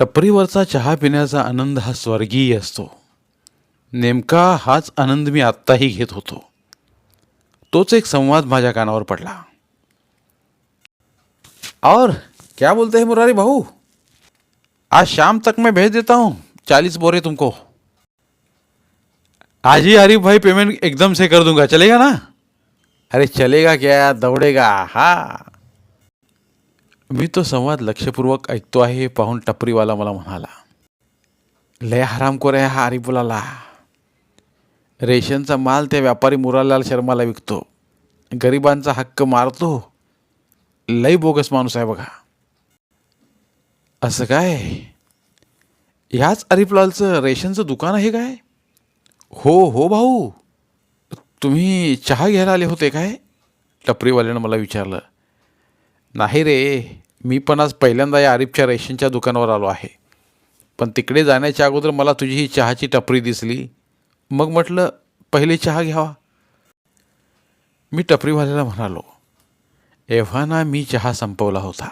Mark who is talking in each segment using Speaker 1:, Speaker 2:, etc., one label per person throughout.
Speaker 1: टपरीवरचा चहा पिण्याचा आनंद हा स्वर्गीय असतो. नेमका हाच आनंद मी आत्ताही घेत होतो. तोच एक संवाद माझ्या कानावर पडला. और क्या बोलते हैं मुरारी भाऊ? आज शाम तक मैं भेज देता हूँ चालीस बोरे तुमको। आज ही आरिफ भाई पेमेंट एकदम से कर दूंगा चलेगा ना? अरे चलेगा क्या दौडेगा हा। मी तो संवाद लक्षपूर्वक ऐकतो आहे हे पाहून टपरीवाला मला म्हणाला लय हरामखोर आहे हा आरिफुलाला रेशनचा माल त्या व्यापारी मुरालाल शर्माला विकतो. गरिबांचा हक्क मारतो. लय बोगस माणूस आहे बघा. असं काय? ह्याच अरिफलालचं रेशनचं दुकान आहे काय? हो हो भाऊ. तुम्ही चहा घ्यायला आले होते काय? टपरीवाल्यानं मला विचारलं. नाही रे. मी पण आज पहिल्यांदा या आरिफच्या रेशनच्या दुकानावर आलो आहे. पण तिकडे जाण्याच्या अगोदर मला तुझी ही चहाची टपरी दिसली. मग म्हटलं पहिले चहा घ्यावा. मी टपरीवाल्याला म्हणालो एव्हाना मी चहा संपवला होता.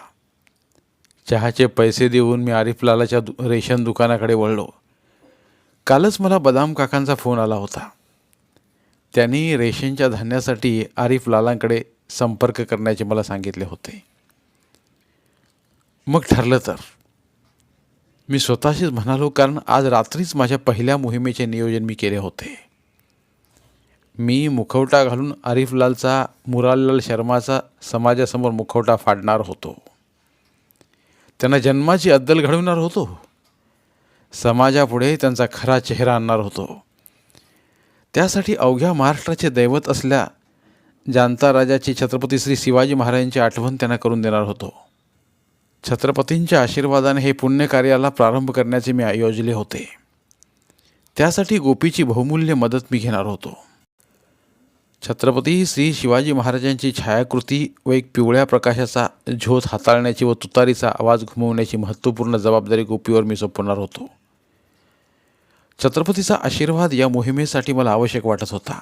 Speaker 1: चहाचे पैसे देऊन मी आरिफलालाच्या दु रेशन दुकानाकडे वळलो. कालच मला बदाम काकांचा फोन आला होता. त्यांनी रेशनच्या धान्यासाठी आरिफ लालांकडे संपर्क करण्याचे मला सांगितले होते. मग ठरलं तर? मी स्वतःशीच म्हणालो कारण आज रात्रीच माझ्या पहिल्या मोहिमेचे नियोजन मी केले होते. मी मुखवटा घालून आरिफलालचा मुराललाल शर्माचा समाजासमोर मुखवटा फाडणार होतो. त्यांना जन्माची अद्दल घडवणार होतो. समाजापुढे त्यांचा खरा चेहरा आणणार होतो. त्यासाठी अवघ्या महाराष्ट्राचे दैवत असल्या जानता राजाची छत्रपती श्री शिवाजी महाराजांची आठवण त्यांना करून देणार होतो. छत्रपतींच्या आशीर्वादाने हे पुण्यकार्याला प्रारंभ करण्याचे मी आयोजले होते. त्यासाठी गोपीची बहुमूल्य मदत मी घेणार होतो. छत्रपती श्री शिवाजी महाराजांची छायाकृती व एक पिवळ्या प्रकाशाचा झोत हाताळण्याची व तुतारीचा आवाज घुमवण्याची महत्त्वपूर्ण जबाबदारी गोपीवर मी सोपवणार होतो. छत्रपतीचा आशीर्वाद या मोहिमेसाठी मला आवश्यक वाटत होता.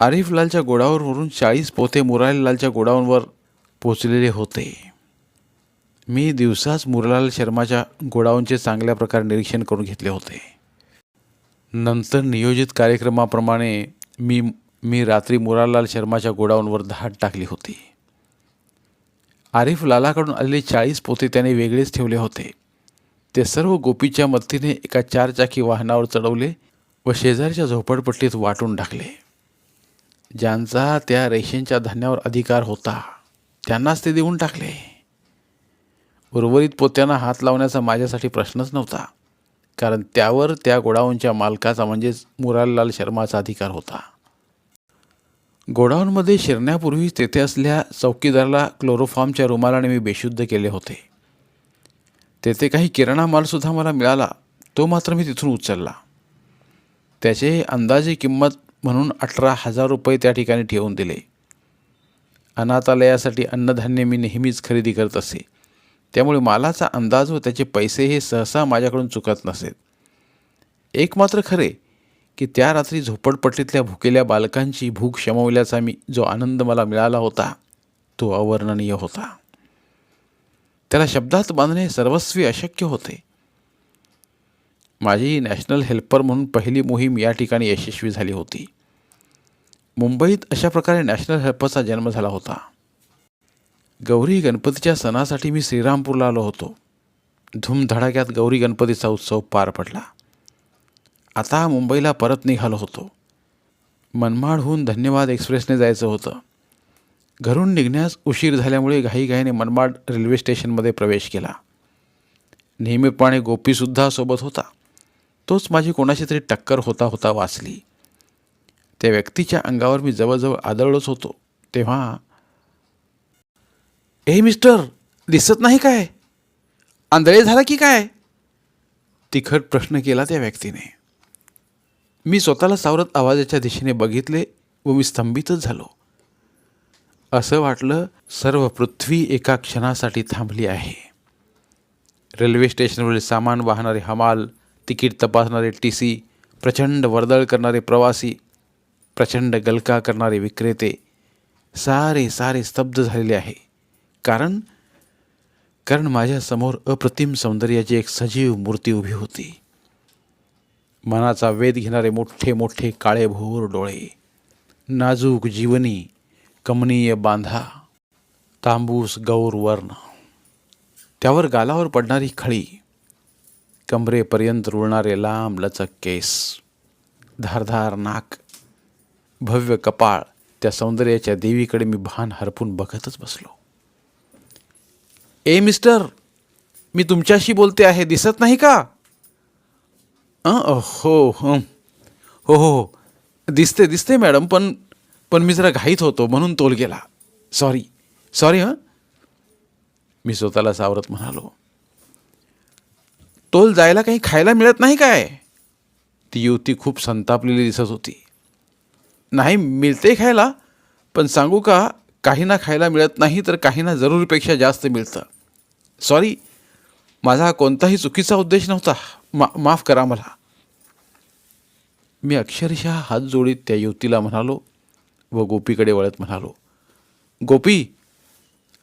Speaker 1: आरिफलालच्या गोडावरवरून चाळीस पोते मुरारीलालच्या गोडाऊनवर पोचलेले होते. मी दिवसाच मुरलाल शर्माच्या गोडाऊनचे चांगल्या प्रकारे निरीक्षण करून घेतले होते. नंतर नियोजित कार्यक्रमाप्रमाणे मी मी रात्री मुरारलाल शर्माच्या गोडाऊनवर धाड टाकली होती. आरिफ लालाकडून आलेले चाळीस पोते त्याने वेगळेच ठेवले होते. ते सर्व गोपीच्या मदतीने एका चारचाकी वाहनावर चढवले व शेजारच्या झोपडपट्टीत वाटून टाकले. ज्यांचा त्या रेशनच्या धान्यावर अधिकार होता त्यांनाच ते देऊन टाकले. उर्वरित पोत्यांना हात लावण्याचा माझ्यासाठी प्रश्नच नव्हता. कारण त्यावर त्या गोडाऊनच्या मालकाचा म्हणजेच मुरारलाल शर्माचा अधिकार होता. गोडाऊनमध्ये शिरण्यापूर्वी तेथे असल्या चौकीदाराला क्लोरोफॉर्मच्या रुमालाने मी बेशुद्ध केले होते. तेथे काही किराणा मालसुद्धा मला मिळाला. तो मात्र मी तिथून उचलला. त्याचे अंदाजे किंमत म्हणून अठरा हजार रुपये त्या ठिकाणी ठेवून दिले. अनाथालयासाठी अन्नधान्य मी नेहमीच खरेदी करत असे. त्यामुळे मालाचा अंदाज व त्याचे पैसे हे सहसा माझ्याकडून चुकत नसेत एक मात्र खरे की त्या रात्री झोपडपट्टीतल्या भुकेल्या बालकांची भूक शमवल्याचा मी जो आनंद मला मिळाला होता तो अवर्णनीय होता. त्याला शब्दात बांधणे सर्वस्वी अशक्य होते. माझी नॅशनल हेल्पर म्हणून पहिली मोहीम या ठिकाणी यशस्वी झाली होती. मुंबईत अशा प्रकारे नॅशनल हेल्परचा जन्म झाला होता. गौरी गणपतीच्या सणासाठी मी श्रीरामपूरला आलो होतो. धूमधडाक्यात गौरी गणपतीचा उत्सव पार पडला. आता मुंबईला परत निघालो होतो. मनमाडहून धन्यवाद एक्सप्रेसने जायचं होतं. घरून निघण्यास उशीर झाल्यामुळे घाईघाईने मनमाड रेल्वे स्टेशनमध्ये प्रवेश केला. नेहमीप्रमाणे गोपीसुद्धा सोबत होता. तोच माझी कोणाशी तरी टक्कर होता होता वाचली. त्या व्यक्तीच्या अंगावर मी जवळजवळ आदळलोच होतो. तेव्हा ए मिस्टर दिसत नाही काय? आंधळे झाला की काय? तिखट प्रश्न केला त्या व्यक्तीने. मी स्वतःला सावरत आवाजाच्या दिशेने बघितले व मी स्तंभितच झालो. असं वाटलं सर्व पृथ्वी एका क्षणासाठी थांबली आहे. रेल्वे स्टेशनवरील सामान वाहणारे हमाल तिकीट तपासणारे टी सी प्रचंड वर्दळ करणारे प्रवासी प्रचंड गलका करणारे विक्रेते सारे सारे स्तब्ध झालेले आहे. कारण? कारण माझ्यासमोर अप्रतिम सौंदर्याची एक सजीव मूर्ती उभी होती. मनाचा वेध घेणारे मोठे मोठे काळे भोर डोळे नाजूक जीवनी कमनीय बांधा तांबूस गौर वर्ण. त्यावर गालावर पडणारी खळी कमरेपर्यंत रुळणारे लांब लचक केस धारधार नाक भव्य कपाळ त्या सौंदर्याच्या देवीकडे मी भान हरपून बघतच बसलो. ए मिस्टर मी तुमच्याशी बोलते आहे दिसत नाही का? हो हो. हो हो दिसते दिसते मॅडम पण पण मी जरा घाईत होतो म्हणून तोल गेला. सॉरी सॉरी हां. मी स्वतःला सावरत म्हणालो. तोल जायला काही खायला मिळत नाही काय? ती युवती खूप संतापलेली दिसत होती. नाही मिळते खायला पण सांगू का काहींना खायला मिळत नाही तर काहींना जरुरीपेक्षा जास्त मिळतं. सॉरी माझा हा कोणताही चुकीचा उद्देश नव्हता. मा माफ करा मला. मी अक्षरशः हात जोडीत त्या युवतीला म्हणालो व गोपीकडे वळत म्हणालो गोपी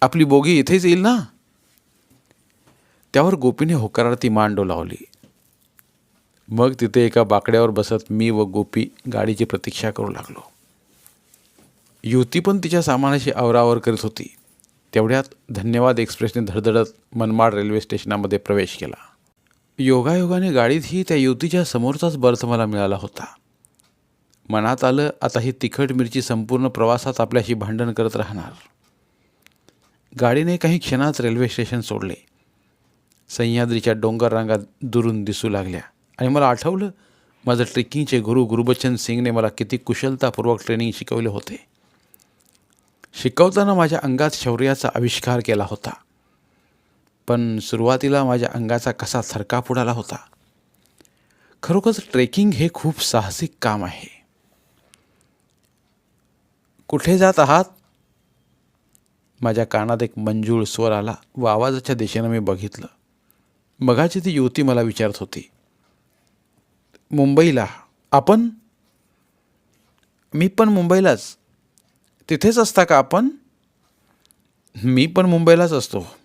Speaker 1: आपली बोगी इथेच येईल ना? त्यावर गोपीने होकारार्थी मांडो लावली. मग तिथे एका बाकड्यावर बसत मी व गोपी गाडीची प्रतीक्षा करू लागलो. युवती पण तिच्या सामानाशी आवरावर करीत होती. तेवढ्यात धन्यवाद एक्सप्रेसने धडधडत मनमाड रेल्वे स्टेशनामध्ये प्रवेश केला. योगायोगाने गाडीतही त्या युवतीच्या समोरचाच बर्थ मला मिळाला होता. मनात आलं आता ही तिखट मिरची संपूर्ण प्रवासात आपल्याशी भांडण करत राहणार. गाडीने काही क्षणात रेल्वे स्टेशन सोडले. सह्याद्रीच्या डोंगर रांगा दुरून दिसू लागल्या आणि मला आठवलं माझं ट्रेकिंगचे गुरु गुरुबचन सिंगने मला किती कुशलतापूर्वक ट्रेनिंग शिकवले होते. शिकवताना माझ्या अंगात शौर्याचा आविष्कार केला होता. पण सुरुवातीला माझ्या अंगाचा कसा थरकाप उडाला होता. खरोखरच ट्रेकिंग हे खूप साहसिक काम आहे. कुठे जात आहात? माझ्या कानात एक मंजूळ स्वर आला. व आवाजाच्या दिशेनं मी बघितलं. मगाची ती युवती मला विचारत होती. मुंबईला आपण? मी पण मुंबईलाच. तिथेच असता का आपण? मी पण मुंबईलाच असतो.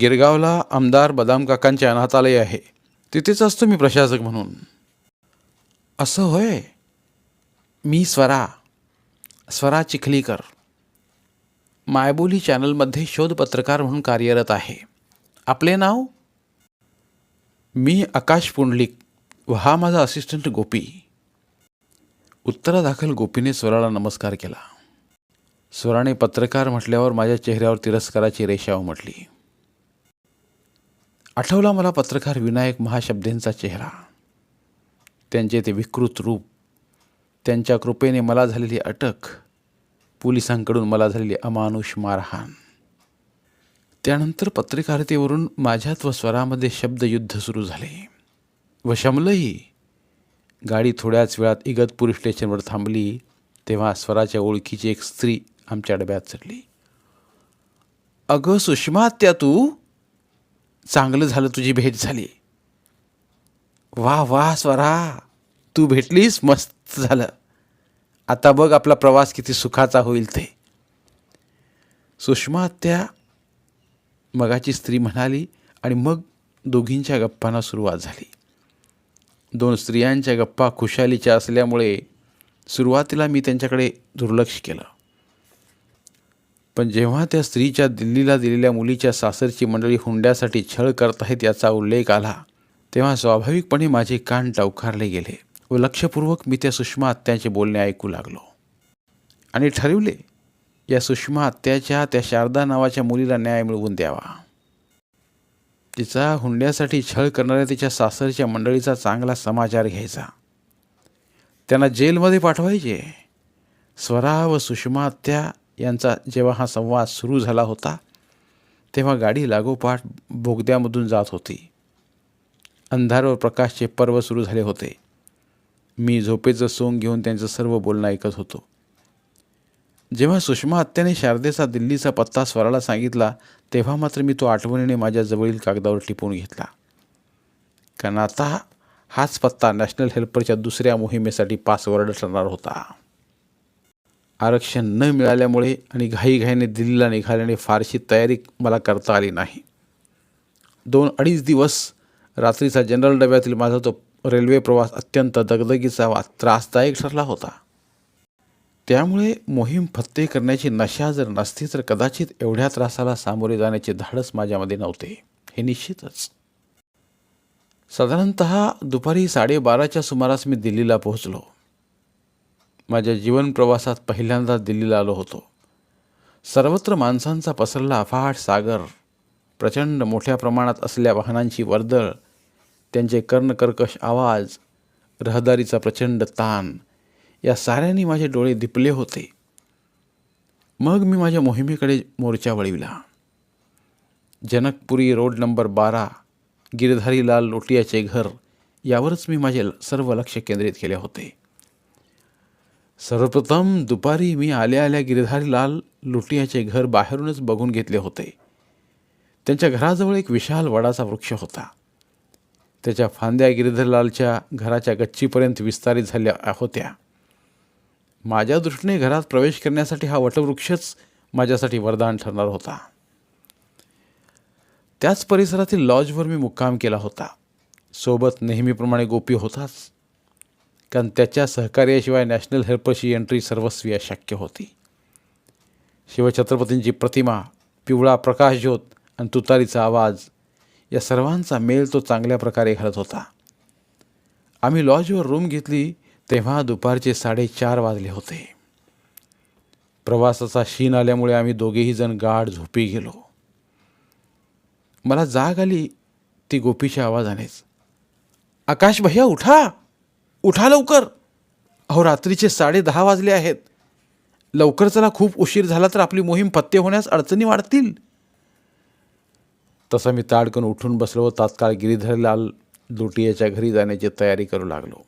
Speaker 1: गिरगावला आमदार बदाम काकांचे अनाथालय आहे. तिथेच असतो मी प्रशासक म्हणून. असं होय? मी स्वरा. स्वरा चिखलीकर. मायबोली चॅनलमध्ये शोध पत्रकार म्हणून कार्यरत आहे. आपले नाव? मी आकाश पुंडलिक व हा माझा असिस्टंट गोपी. उत्तरादाखल गोपीने स्वराला नमस्कार केला. स्वराने पत्रकार म्हटल्यावर माझ्या चेहऱ्यावर तिरस्काराची रेषा उमटली. आठवला मला पत्रकार विनायक महाशब्देंचा चेहरा. त्यांचे ते विकृत रूप त्यांच्या कृपेने मला झालेली अटक पोलिसांकडून मला झालेली अमानुष मारहाण. त्यानंतर पत्रकारितेवरून माझ्यात व स्वरामध्ये शब्दयुद्ध सुरू झाले. व शमलंही गाडी थोड्याच वेळात इगतपूर स्टेशनवर थांबली तेव्हा स्वराच्या ओळखीची एक स्त्री आमच्या डब्यात चढली. अगं सुषमा त्या तू चांगलं झालं तुझी भेट झाली. वा वा स्वरा तू भेटलीस मस्त झालं. आता बघ आपला प्रवास किती सुखाचा होईल ते. सुषमा त्या मगाची स्त्री म्हणाली आणि मग दोघींच्या गप्पांना सुरुवात झाली. दोन स्त्रियांच्या गप्पा खुशालीच्या असल्यामुळे सुरुवातीला मी त्यांच्याकडे दुर्लक्ष केलं. पण जेव्हा त्या स्त्रीच्या दिल्लीला दिलेल्या मुलीच्या सासरची मंडळी हुंड्यासाठी छळ करत आहेत याचा उल्लेख आला तेव्हा स्वाभाविकपणे माझे कान टवकारले गेले व लक्षपूर्वक मी त्या सुषमा आत्याचे बोलणे ऐकू लागलो. आणि ठरवले या सुषमा आत्याच्या त्या शारदा नावाच्या मुलीला न्याय मिळवून द्यावा. तिचा हुंड्यासाठी छळ करणाऱ्या तिच्या सासरच्या मंडळीचा चांगला समाचार घ्यायचा. त्यांना जेलमध्ये पाठवायचे. स्वरा व सुषमा आत्या यांचा जेव्हा हा संवाद सुरू झाला होता तेव्हा गाडी लागोपाठ बोगद्यामधून जात होती. अंधार व प्रकाशचे पर्व सुरू झाले होते. मी झोपेचं सोंग घेऊन त्यांचं सर्व बोलणं ऐकत होतो. जेव्हा सुषमा हत्याने शारदेचा दिल्लीचा पत्ता स्वराला सांगितला तेव्हा मात्र मी तो आठवणीने माझ्या जवळील कागदावर टिपून घेतला. कारण आता हाच पत्ता नॅशनल हेल्परच्या दुसऱ्या मोहिमेसाठी पासवर्ड ठरणार होता. आरक्षण न मिळाल्यामुळे आणि घाईघाईने दिल्लीला निघाल्याने फारशी तयारी मला करता आली नाही. दोन अडीच दिवस रात्रीचा जनरल डब्यातील माझा तो रेल्वे प्रवास अत्यंत दगदगीचा वा त्रासदायक ठरला होता. त्यामुळे मोहीम फत्ते करण्याची नशा जर नसती तर कदाचित एवढ्या त्रासाला सामोरे जाण्याचे धाडस माझ्यामध्ये नव्हते हे निश्चितच. साधारणत दुपारी साडेबाराच्या सुमारास मी दिल्लीला पोहोचलो. माझ्या जीवन प्रवासात पहिल्यांदा दिल्लीला आलो होतो. सर्वत्र माणसांचा पसरला अफाट सागर प्रचंड मोठ्या प्रमाणात असलेल्या वाहनांची वर्दळ त्यांचे कर्णकर्कश आवाज रहदारीचा प्रचंड ताण या साऱ्यांनी माझे डोळे दिपले होते. मग मी माझ्या मोहिमेकडे मोर्चा वळविला. जनकपुरी रोड नंबर बारा गिरधारी लाल लोटियाचे घर यावरच मी माझे सर्व लक्ष केंद्रित केले होते. सर्वप्रथम दुपारी मी आल्या आल्या गिरधारीलाल लुटियाचे घर बाहेरूनच बघून घेतले होते. त्यांच्या घराजवळ एक विशाल वडाचा वृक्ष होता. त्याच्या फांद्या गिरधरलालच्या घराच्या गच्चीपर्यंत विस्तारित झाल्या होत्या. माझ्या दृष्टीने घरात प्रवेश करण्यासाठी हा वटवृक्षच माझ्यासाठी वरदान ठरणार होता. त्याच परिसरातील लॉजवर मी मुक्काम केला होता. सोबत नेहमीप्रमाणे गोपी होताच. कारण त्याच्या सहकार्याशिवाय नॅशनल हेल्परची एंट्री सर्वस्वी अशक्य होती. शिवछत्रपतींची प्रतिमा पिवळा प्रकाशज्योत आणि तुतारीचा आवाज या सर्वांचा मेल तो चांगल्या प्रकारे घालत होता. आम्ही लॉजवर रूम घेतली तेव्हा दुपारचे साडेचार वाजले होते. प्रवासाचा शीन आल्यामुळे आम्ही दोघेही जण गाढ झोपी गेलो. मला जाग आली ती गोपीच्या आवाजानेच. आकाश भैया उठा! उठा लवकर. अहो रात्रीचे साडे दहा वाजले आहेत. लवकर चला खूप उशीर झाला तर आपली मोहीम पत्ते होण्यास अडचणी वाढतील. तसं मी ताडकन उठून बसलो व तात्काळ गिरीधरलाल लोटियाच्या घरी जाण्याची तयारी करू लागलो.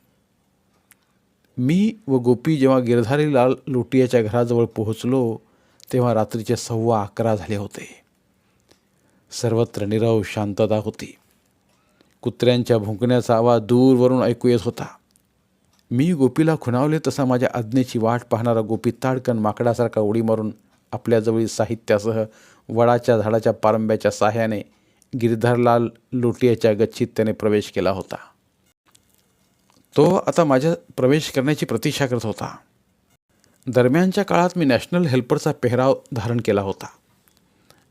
Speaker 1: मी व गोपी जेव्हा गिरधारीलाल लोटियाच्या घराजवळ पोहोचलो तेव्हा रात्रीचे सव्वा अकरा झाले होते. सर्वत्र निरव शांतता होती. कुत्र्यांच्या भुंकण्याचा आवाज दूरवरून ऐकू येत होता. मी गोपीला खुणावले तसा माझ्या आज्ञेची वाट पाहणारा गोपी ताडकन माकडासारखा उडी मारून आपल्याजवळील साहित्यासह वडाच्या झाडाच्या पारंब्याच्या साह्याने गिरधरलाल लोटियाच्या गच्छीत त्याने प्रवेश केला होता. तो आता माझ्या प्रवेश करण्याची प्रतीक्षा करत होता. दरम्यानच्या काळात मी नॅशनल हेल्परचा पेहराव धारण केला होता.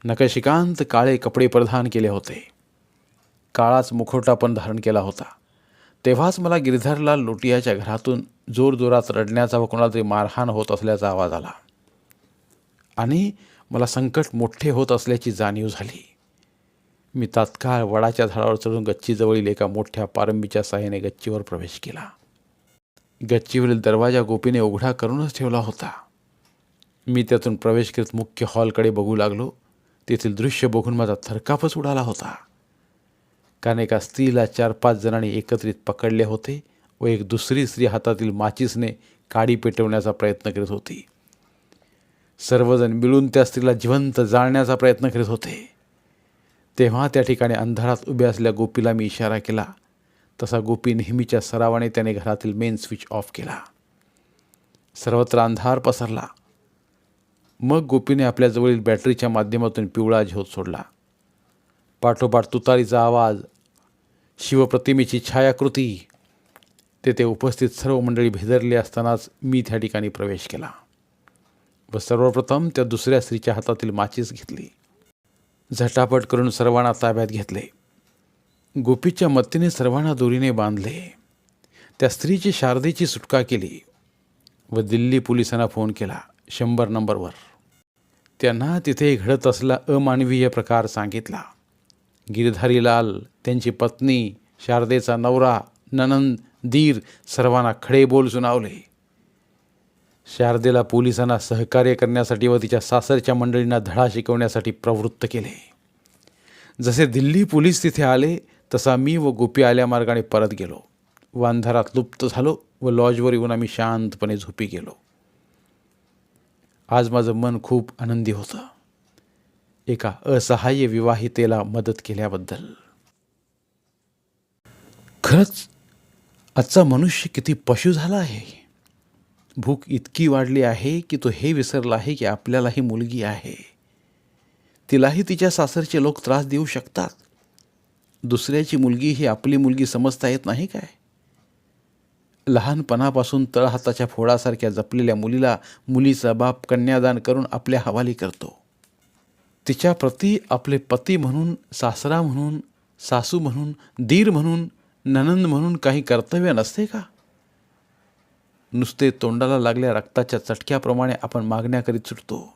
Speaker 1: नकशिकांत काळे कपडे परिधान केले होते. काळाच मुखवटा पण धारण केला होता. तेव्हाच मला गिरधारला लोटियाच्या घरातून जोरजोरात रडण्याचा व कोणातरी मारहाण होत असल्याचा आवाज आला. आणि मला संकट मोठे होत असल्याची जाणीव झाली. मी तात्काळ वडाच्या झाडावर चढून गच्चीजवळील एका मोठ्या पारंबीच्या साह्याने गच्चीवर प्रवेश केला. गच्चीवरील दरवाजा गोपीने उघडा करूनच ठेवला होता. मी त्यातून प्रवेश करीत मुख्य हॉलकडे बघू लागलो. तेथील दृश्य बघून माझा थरकापच उडाला होता. कारण एका स्त्रीला चार पाच जणांनी एकत्रित पकडले होते व एक दुसरी स्त्री हातातील माचीसने काडी पेटवण्याचा प्रयत्न करीत होती. सर्वजण मिळून त्या स्त्रीला जिवंत जाळण्याचा प्रयत्न करीत होते. तेव्हा त्या ठिकाणी अंधारात उभ्या असल्या गोपीला मी इशारा केला. तसा गोपी नेहमीच्या सरावाने त्याने घरातील मेन स्विच ऑफ केला. सर्वत्र अंधार पसरला. मग गोपीने आपल्याजवळील बॅटरीच्या माध्यमातून पिवळा झोत सोडला. पाठोपाठ तुतारीचा आवाज शिवप्रतिमेची छायाकृती तेथे उपस्थित सर्व मंडळी भेदरली असतानाच मी त्या ठिकाणी प्रवेश केला व सर्वप्रथम त्या दुसऱ्या स्त्रीच्या हातातील माचीस घेतली. झटापट करून सर्वांना ताब्यात घेतले. गोपीच्या मत्तीने सर्वांना दोरीने बांधले. त्या स्त्रीची शारदेची सुटका केली व दिल्ली पोलिसांना फोन केला शंभर नंबरवर. त्यांना तिथे घडत असला अमानवीय प्रकार सांगितला. गिरधारीलाल त्यांची पत्नी शारदेचा नवरा ननंद दीर सर्वांना खडे बोल सुनावले. शारदेला पोलिसांना सहकार्य करण्यासाठी व तिच्या सासरच्या मंडळींना धडा शिकवण्यासाठी प्रवृत्त केले. जसे दिल्ली पोलीस तिथे आले तसा मी व गोपी आल्या मार्गाने परत गेलो. वांधारात लुप्त झालो व लॉजवर येऊन आम्ही शांतपणे झोपी गेलो. आज माझं मन खूप आनंदी होतं. एका असहाय्य विवाहितेला मदत केल्याबद्दल. खरंच आजचा मनुष्य किती पशु झाला आहे? भूक इतकी वाढली आहे की तो हे विसरला आहे की आपल्यालाही मुलगी आहे. तिलाही तिच्या सासरचे लोक त्रास देऊ शकतात. दुसऱ्याची मुलगी ही आपली मुलगी समजता येत नाही काय? लहानपणापासून तळहाताच्या फोडासारख्या जपलेल्या मुलीला मुलीचा बाप कन्यादान करून आपल्या हवाली करतो. तिच्याप्रती आपले पती म्हणून सासरा म्हणून सासू म्हणून दीर म्हणून ननंद म्हणून काही कर्तव्य नसते का? नुसते तोंडाला लागल्या रक्ताच्या चटक्याप्रमाणे आपण मागण्या करीत सुटतो.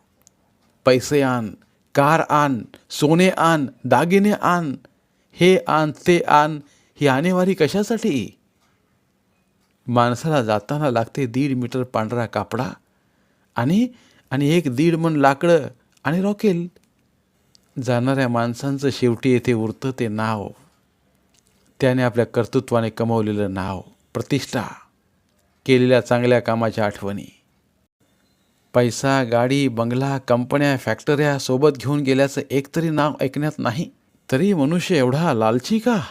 Speaker 1: पैसे आण कार आण सोने आण दागिने आण हे आण ते आण ही आणेवारी कशासाठी? माणसाला जाताना लागते दीड मीटर पांढरा कापडा आणि आणि एक दीड मन लाकडं आणि रॉकेल. जाणाऱ्या माणसांचं शेवटी येथे उरतं ते नाव. त्याने आपल्या कर्तृत्वाने कमवलेलं नाव प्रतिष्ठा केलेल्या चांगल्या कामाच्या आठवणी. पैसा गाडी बंगला कंपन्या फॅक्टऱ्या सोबत घेऊन गेल्याचं एकतरी नाव ऐकण्यात नाही. तरी मनुष्य एवढा लालची का?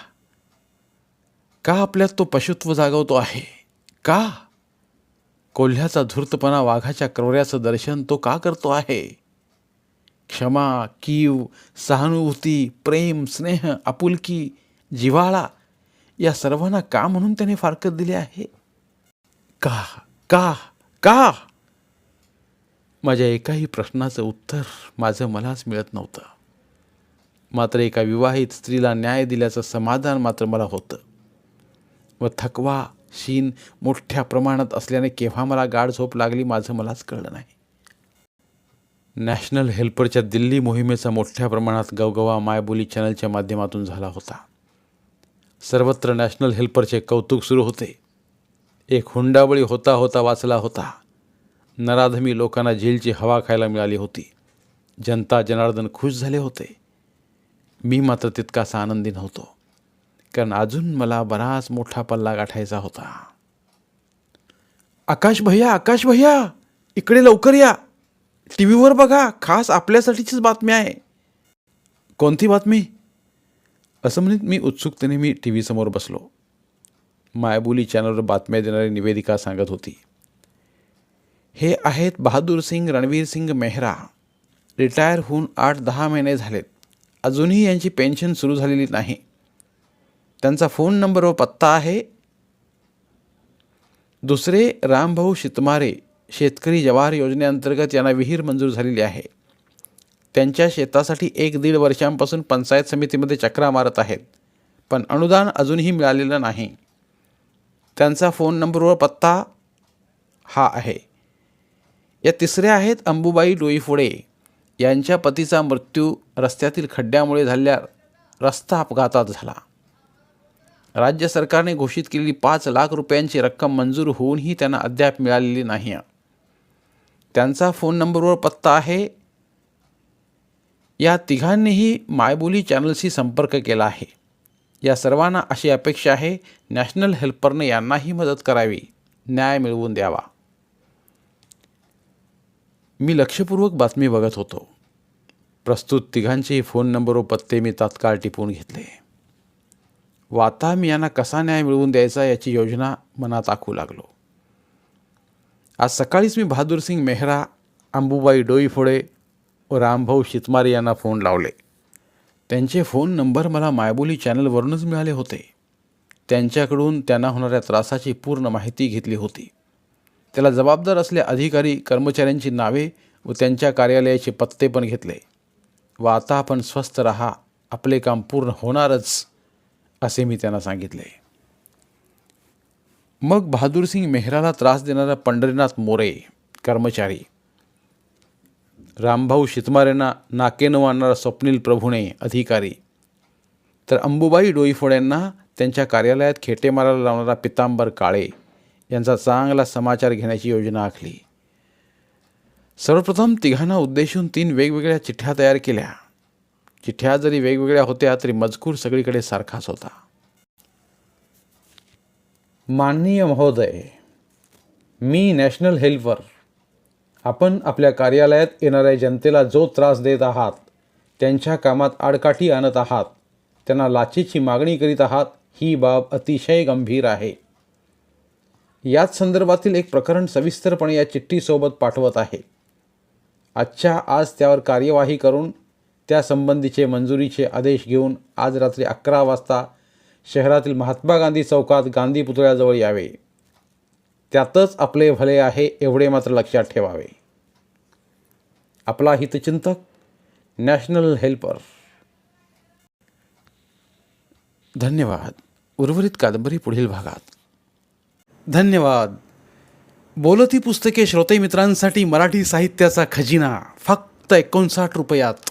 Speaker 1: का आपल्यात तो पशुत्व जागवतो आहे? का? कोल्ह्याचा धूर्तपणा वाघाच्या क्रौर्याचं दर्शन तो का करतो आहे? क्षमा कीव सहानुभूती प्रेम स्नेह आपुलकी जिव्हाळा या सर्वांना का म्हणून त्याने फारकत दिली आहे का का का माझ्या एकाही प्रश्नाचं उत्तर माझं मलाच मिळत नव्हतं मात्र एका विवाहित स्त्रीला न्याय दिल्याचं समाधान मात्र मला होतं व थकवा शीन मोठ्या प्रमाणात असल्याने केव्हा मला गाढ झोप लागली माझं मलाच कळलं नाही नॅशनल हेल्परच्या दिल्ली मोहिमेचा मोठ्या प्रमाणात गवगवा मायबोली चॅनलच्या माध्यमातून झाला होता. सर्वत्र नॅशनल हेल्परचे कौतुक सुरू होते. एक हुंडाबळी होता होता वाचला होता. नराधमी लोकांना जेलची हवा खायला मिळाली होती. जनता जनार्दन खुश झाले होते. मी मात्र तितकासा आनंदी नव्हतो. कारण अजून मला बराच मोठा पल्ला गाठायचा होता. आकाश भैया आकाश भैया! इकडे लवकर या! टी व्हीवर बघा खास आपल्यासाठीचीच बातमी आहे. कोणती बातमी? असं म्हणत मी उत्सुकतेने मी टी व्हीसमोर बसलो. मायबोली चॅनलवर बातम्या देणारी निवेदिका सांगत होती. हे आहेत बहादूर सिंग रणवीर सिंग मेहरा. रिटायर होऊन आठ दहा महिने झालेत. अजूनही यांची पेन्शन सुरू झालेली नाही. त्यांचा फोन नंबर व पत्ता आहे. दुसरे रामभाऊ शितमारे. शेतकरी जवाहर योजनेअंतर्गत यांना विहीर मंजूर झालेली आहे. त्यांच्या शेतासाठी एक दीड वर्षांपासून पंचायत समितीमध्ये चक्रा मारत आहेत. पण अनुदान अजूनही मिळालेलं नाही. त्यांचा फोन नंबर व पत्ता हा आहे. या तिसऱ्या आहेत अंबुबाई डोईफोडे. यांच्या पतीचा मृत्यू रस्त्यातील खड्ड्यामुळे झालेल्या रस्ता अपघातात झाला. राज्य सरकारने घोषित केलेली पाच लाख रुपयांची रक्कम मंजूर होऊनही त्यांना अद्याप मिळालेली नाही. त्यांचा फोन नंबरवर पत्ता आहे. या तिघांनीही मायबोली चॅनलशी संपर्क केला आहे. या सर्वांना अशी अपेक्षा आहे नॅशनल हेल्परने यांनाही मदत करावी. न्याय मिळवून द्यावा. मी लक्षपूर्वक बातमी बघत होतो. प्रस्तुत तिघांचेही फोन नंबर व पत्ते मी तात्काळ टिपून घेतले. व आता मी यांना कसा न्याय मिळवून द्यायचा याची योजना मनात आखू लागलो. आज सकाळीच मी बहादूरसिंग मेहरा अंबुबाई डोईफोडे व रामभाऊ शितमारे यांना फोन लावले. त्यांचे फोन नंबर मला मायबोली चॅनलवरूनच मिळाले होते. त्यांच्याकडून त्यांना होणाऱ्या त्रासाची पूर्ण माहिती घेतली होती. त्याला जबाबदार असले अधिकारी कर्मचाऱ्यांची नावे व त्यांच्या कार्यालयाचे पत्ते पण घेतले. व आता आपण स्वस्थ रहा. आपले काम पूर्ण होणारच असे मी त्यांना सांगितले. मग बहादूरसिंग मेहराला त्रास देणारा पंढरीनाथ मोरे कर्मचारी. रामभाऊ शितमारेंना नाकेनं आणणारा स्वप्नील प्रभुणे अधिकारी. तर अंबुबाई डोईफोड्यांना त्यांच्या कार्यालयात खेटे मारायला लावणारा पितांबर काळे यांचा चांगला समाचार घेण्याची योजना आखली. सर्वप्रथम तिघांना उद्देशून तीन वेगवेगळ्या चिठ्ठ्या तयार केल्या. चिठ्ठ्या जरी वेगवेगळ्या होत्या तरी मजकूर सगळीकडे सारखाच होता. माननीय महोदय मी नॅशनल हेल्पर. आपण आपल्या कार्यालयात येणाऱ्या जनतेला जो त्रास देत आहात त्यांच्या कामात आडकाठी आणत आहात त्यांना लाचेची मागणी करीत आहात ही बाब अतिशय गंभीर आहे. याच संदर्भातील एक प्रकरण सविस्तरपणे या चिठ्ठीसोबत पाठवत आहे. आजच्या आज त्यावर कार्यवाही करून त्यासंबंधीचे मंजुरीचे आदेश घेऊन आज रात्री अकरा वाजता शहरातील महात्मा गांधी चौकात गांधी पुतळ्याजवळ यावे. त्यातच आपले भले आहे एवढे मात्र लक्षात ठेवावे. आपला हितचिंतक नॅशनल हेल्पर. धन्यवाद. उर्वरित कादंबरी पुढील भागात. धन्यवाद. बोलती पुस्तके श्रोते मित्रांसाठी मराठी साहित्याचा खजिना फक्त एकोणसाठ रुपयात.